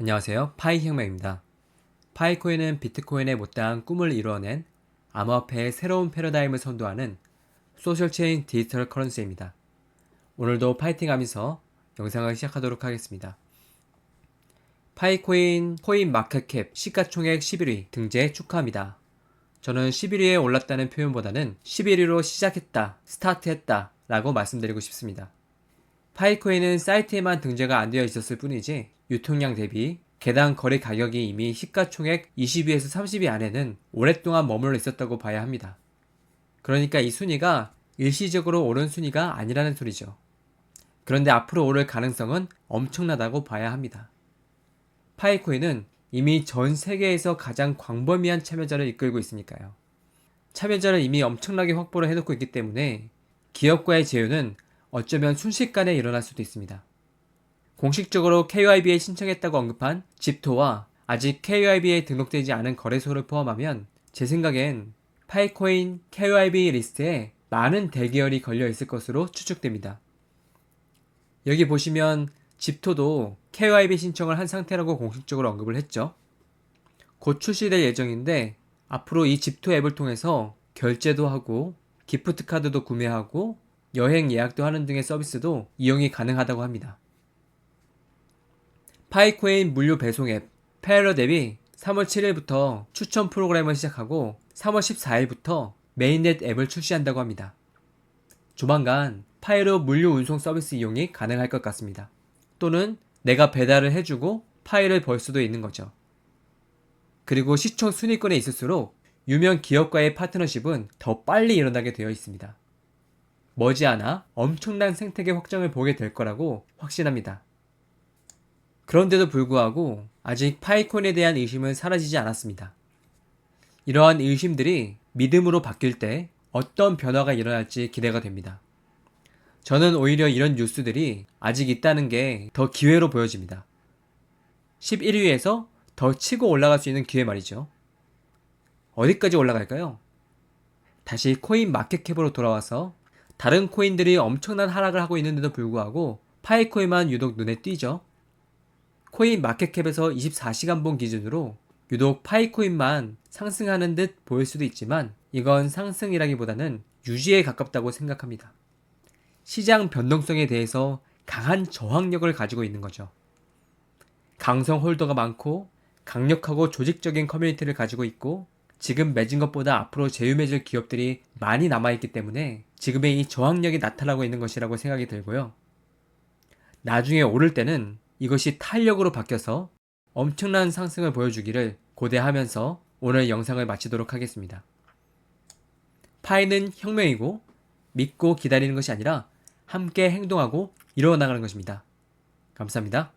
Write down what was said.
안녕하세요. 파이 혁명입니다. 파이코인은 비트코인에 못다한 꿈을 이루어낸 암호화폐의 새로운 패러다임을 선도하는 소셜체인 디지털 커런시입니다. 오늘도 파이팅 하면서 영상을 시작하도록 하겠습니다. 파이코인 코인 마켓캡 시가총액 11위 등재 축하합니다. 저는 11위에 올랐다는 표현보다는 11위로 시작했다, 스타트했다 라고 말씀드리고 싶습니다. 파이코인은 사이트에만 등재가 안 되어 있었을 뿐이지 유통량 대비 개당 거래 가격이 이미 시가총액 20위에서 30위 안에는 오랫동안 머물러 있었다고 봐야 합니다. 그러니까 이 순위가 일시적으로 오른 순위가 아니라는 소리죠. 그런데 앞으로 오를 가능성은 엄청나다고 봐야 합니다. 파이코인은 이미 전 세계에서 가장 광범위한 참여자를 이끌고 있으니까요. 참여자를 이미 엄청나게 확보를 해놓고 있기 때문에 기업과의 제휴는 어쩌면 순식간에 일어날 수도 있습니다. 공식적으로 KYB에 신청했다고 언급한 집토와 아직 KYB에 등록되지 않은 거래소를 포함하면 제 생각엔 파이코인 KYB 리스트에 많은 대기열이 걸려 있을 것으로 추측됩니다. 여기 보시면 집토도 KYB 신청을 한 상태라고 공식적으로 언급을 했죠. 곧 출시될 예정인데 앞으로 이 집토 앱을 통해서 결제도 하고 기프트 카드도 구매하고 여행 예약도 하는 등의 서비스도 이용이 가능하다고 합니다. 파이코인 물류 배송 앱 페러 앱이 3월 7일부터 추천 프로그램을 시작하고 3월 14일부터 메인넷 앱을 출시한다고 합니다. 조만간 파이로 물류 운송 서비스 이용이 가능할 것 같습니다. 또는 내가 배달을 해주고 파일을 벌 수도 있는 거죠. 그리고 시총 순위권에 있을수록 유명 기업과의 파트너십은 더 빨리 일어나게 되어 있습니다. 머지않아 엄청난 생태계 확장을 보게 될 거라고 확신합니다. 그런데도 불구하고 아직 파이콘에 대한 의심은 사라지지 않았습니다. 이러한 의심들이 믿음으로 바뀔 때 어떤 변화가 일어날지 기대가 됩니다. 저는 오히려 이런 뉴스들이 아직 있다는 게 더 기회로 보여집니다. 11위에서 더 치고 올라갈 수 있는 기회 말이죠. 어디까지 올라갈까요? 다시 코인 마켓캡으로 돌아와서 다른 코인들이 엄청난 하락을 하고 있는데도 불구하고 파이코인만 유독 눈에 띄죠. 코인 마켓캡에서 24시간 본 기준으로 유독 파이코인만 상승하는 듯 보일 수도 있지만 이건 상승이라기보다는 유지에 가깝다고 생각합니다. 시장 변동성에 대해서 강한 저항력을 가지고 있는 거죠. 강성 홀더가 많고 강력하고 조직적인 커뮤니티를 가지고 있고 지금 맺은 것보다 앞으로 맺을 기업들이 많이 남아있기 때문에 지금의 이 저항력이 나타나고 있는 것이라고 생각이 들고요. 나중에 오를 때는 이것이 탄력으로 바뀌어서 엄청난 상승을 보여주기를 고대하면서 오늘 영상을 마치도록 하겠습니다. 파이는 혁명이고 믿고 기다리는 것이 아니라 함께 행동하고 이루어 나가는 것입니다. 감사합니다.